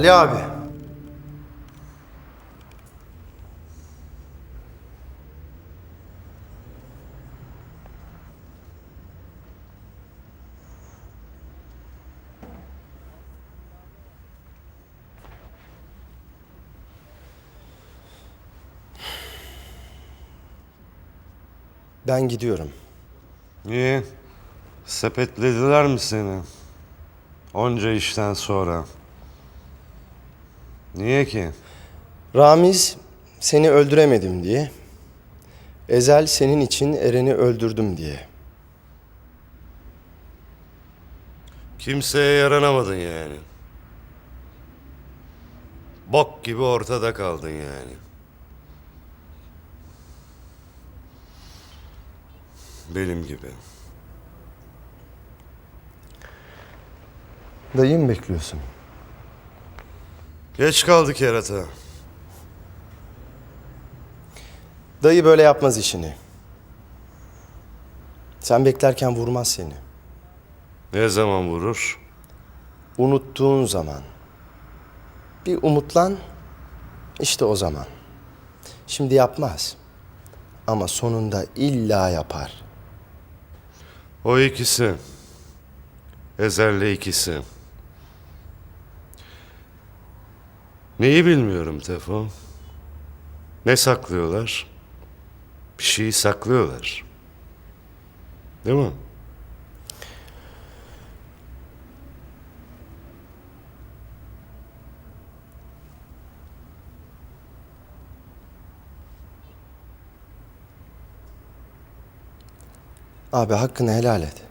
Ali abi. Ben gidiyorum. Niye? Sepetlediler mi seni? Onca işten sonra. Niye ki? Ramiz seni öldüremedim diye. Ezel senin için Eren'i öldürdüm diye. Kimseye yaranamadın yani. Bok gibi ortada kaldın yani. Benim gibi. Dayı mı bekliyorsun? Geç kaldık yarata. Dayı böyle yapmaz işini. Sen beklerken vurmaz seni. Ne zaman vurur? Unuttuğun zaman. Bir umutlan, işte o zaman. Şimdi yapmaz. Ama sonunda illa yapar. O ikisi. Ezel'le ikisi. Neyi bilmiyorum Tefo. Ne saklıyorlar? Bir şeyi saklıyorlar. Değil mi? Abi hakkını helal et.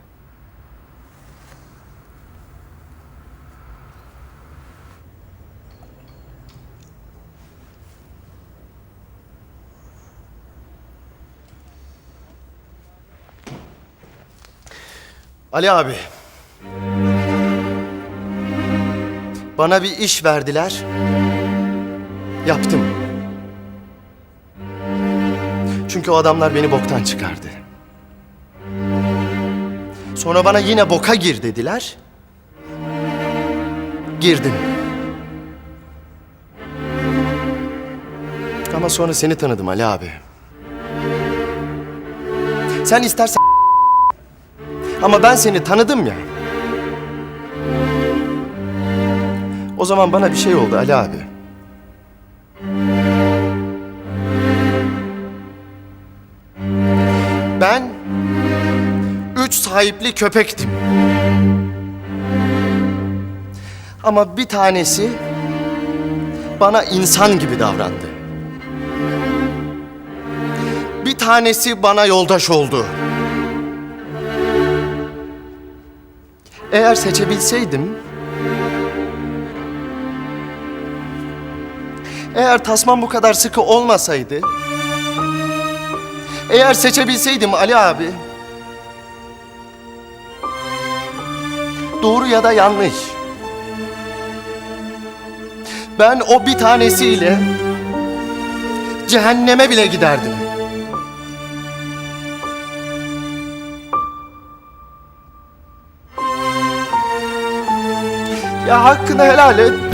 Ali abi. Bana bir iş verdiler. Yaptım. Çünkü o adamlar beni boktan çıkardı. Sonra bana yine boka gir dediler. Girdim. Ama sonra seni tanıdım Ali abi. Sen istersen ama ben seni tanıdım ya. O zaman bana bir şey oldu Ali abi. Ben üç sahipli köpektim. Ama bir tanesi bana insan gibi davrandı. Bir tanesi bana yoldaş oldu. Eğer seçebilseydim... Eğer tasmam bu kadar sıkı olmasaydı... Eğer seçebilseydim Ali abi... Doğru ya da yanlış. Ben o bir tanesiyle cehenneme bile giderdim. Ya hakkını helal et.